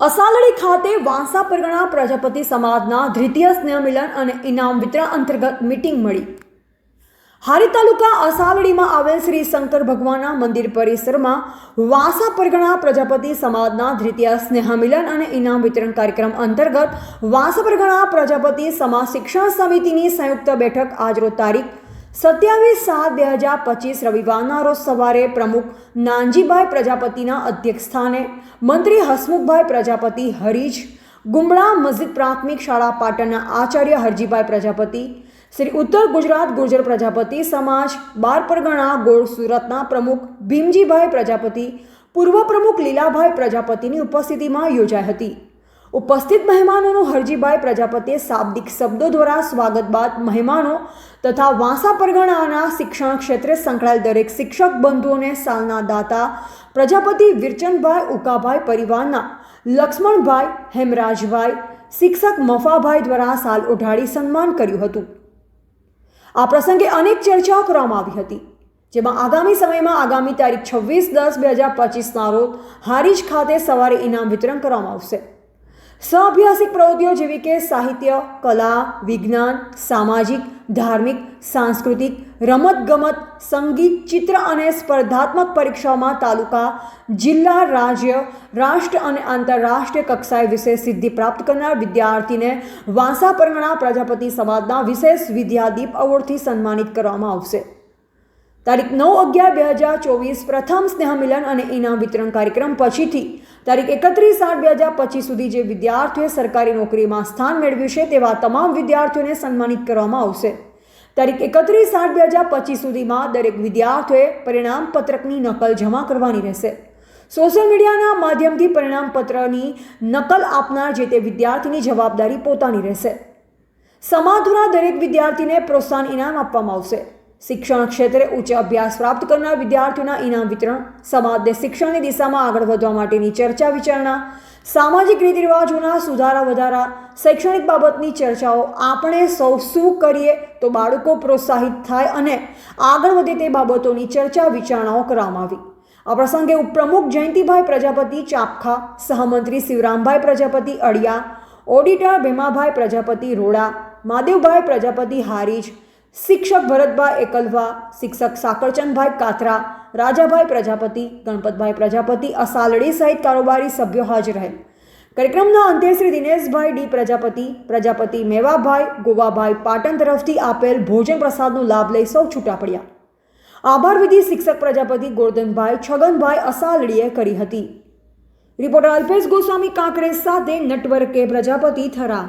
અસાલડી ખાતે વાંસા પરગણા પ્રજાપતિ સમાજના દ્વિતીય સ્નેહ મિલન અને ઇનામ વિતરણ અંતર્ગત મીટિંગ મળી. હારી તાલુકા અસાલડીમાં આવેલ શ્રી શંકર ભગવાનના મંદિર પરિસરમાં વાંસા પરગણા પ્રજાપતિ સમાજના દ્વિતીય સ્નેહ મિલન અને ઇનામ વિતરણ કાર્યક્રમ અંતર્ગત વાંસા પરગણા પ્રજાપતિ સમાજ શિક્ષણ સમિતિની સંયુક્ત બેઠક આજરો તારીખ સત્યાવીસ સાત બે હજાર પચીસ રવિવારના રોજ સવારે પ્રમુખ નાનજીભાઈ પ્રજાપતિના અધ્યક્ષસ્થાને, મંત્રી હસમુખભાઈ પ્રજાપતિ હરીજ, ગુમડા મસ્જિદ પ્રાથમિક શાળા પાટણના આચાર્ય હરજીભાઈ પ્રજાપતિ, શ્રી ઉત્તર ગુજરાત ગુર્જર પ્રજાપતિ સમાજ, બાર પરગણા ગોળ સુરતના પ્રમુખ ભીમજીભાઈ પ્રજાપતિ, પૂર્વ પ્રમુખ લીલાભાઈ પ્રજાપતિની ઉપસ્થિતિમાં યોજાઈ હતી. ઉપસ્થિત મહેમાનોનું હરજીભાઈ પ્રજાપતિએ શાબ્દિક શબ્દો દ્વારા સ્વાગત બાદ મહેમાનો તથા વાંસા પરગણાના શિક્ષણ ક્ષેત્રે સંકળાયેલ દરેક શિક્ષક બંધુઓને સાલના દાતા પ્રજાપતિ વિરચનભાઈ ઉકાભાઈ પરિવારના લક્ષ્મણભાઈ હેમરાજભાઈ, શિક્ષક મફાભાઈ દ્વારા સાલ ઉઢાડી સન્માન કર્યું હતું. આ પ્રસંગે અનેક ચર્ચાઓ કરવામાં આવી હતી, જેમાં આગામી સમયમાં આગામી તારીખ છવ્વીસ દસ બે હજાર પચીસના રોજ હારીજ ખાતે સવારે ઇનામ વિતરણ કરવામાં આવશે. સહઅભ્યાસિક પ્રવૃત્તિઓ જેવી કે સાહિત્ય, કલા, વિજ્ઞાન, સામાજિક, ધાર્મિક, સાંસ્કૃતિક, રમતગમત, સંગીત, ચિત્ર અને સ્પર્ધાત્મક પરીક્ષાઓમાં તાલુકા, જિલ્લા, રાજ્ય, રાષ્ટ્ર અને આંતરરાષ્ટ્રીય કક્ષાએ વિશેષ સિદ્ધિ પ્રાપ્ત કરનાર વિદ્યાર્થીને વાંસા પરગણા પ્રજાપતિ સમાજના વિશેષ વિદ્યાદીપ એવોર્ડથી સન્માનિત કરવામાં આવશે. તારીખ નવ અગિયાર બે હજાર ચોવીસ પ્રથમ સ્નેહ મિલન અને ઇનામ વિતરણ કાર્યક્રમ પછીથી તારીખ એકત્રીસ આઠ બે હજાર પચીસ સુધી જે વિદ્યાર્થીઓએ સરકારી નોકરીમાં સ્થાન મેળવ્યું છે, તેવા તમામ વિદ્યાર્થીઓને સન્માનિત કરવામાં આવશે. તારીખ એકત્રીસ આઠ બે હજાર પચીસ સુધીમાં દરેક વિદ્યાર્થીઓએ પરિણામ પત્રકની નકલ જમા કરવાની રહેશે. સોશિયલ મીડિયાના માધ્યમથી પરિણામપત્રની નકલ આપનાર જે તે વિદ્યાર્થીની જવાબદારી પોતાની રહેશે. સમાજ દરેક વિદ્યાર્થીને પ્રોત્સાહન ઇનામ આપવામાં આવશે. શિક્ષણ ક્ષેત્રે ઉચ્ચ અભ્યાસ પ્રાપ્ત કરનાર વિદ્યાર્થીઓના ઇનામ વિતરણ સમાજને શિક્ષણની દિશામાં આગળ વધવા માટેની ચર્ચા વિચારણા, સામાજિક રીતિ રિવાજોના સુધારા વધારા, શૈક્ષણિક બાબતની ચર્ચાઓ, આપણે સૌ શું કરીએ તો બાળકો પ્રોત્સાહિત થાય અને આગળ વધે તે બાબતોની ચર્ચા વિચારણાઓ કરવામાં આવી. આ પ્રસંગે ઉપપ્રમુખ જયંતિભાઈ પ્રજાપતિ, ચાપખા સહમંત્રી શિવરામભાઈ પ્રજાપતિ અડિયા, ઓડિટર ભીમાભાઈ પ્રજાપતિ રોડા માદેવભાઈ પ્રજાપતિ હારીજ શિક્ષક ભરતભાઈ એકલવા, શિક્ષક સાકરચંદભાઈ કાતરા રાજાભાઈ પ્રજાપતિ, ગણપતભાઈ પ્રજાપતિ, અસાલડી સહિત કારોબારી સભ્યો હાજર રહેલ કાર્યક્રમના અંતે શ્રી દિનેશભાઈ ડી પ્રજાપતિ પ્રજાપતિ મેવાભાઈ, ગોવાભાઈ પાટણ તરફથી આપેલ ભોજન પ્રસાદનો લાભ લઈ સૌ છૂટા પડ્યા. આભાર વિધિ શિક્ષક પ્રજાપતિ ગોરધનભાઈ છગનભાઈ અસાલડીએ કરી હતી. રિપોર્ટર અલ્પેશ ગોસ્વામી કાંકરેજ સાથે નટવર્કે પ્રજાપતિ થરા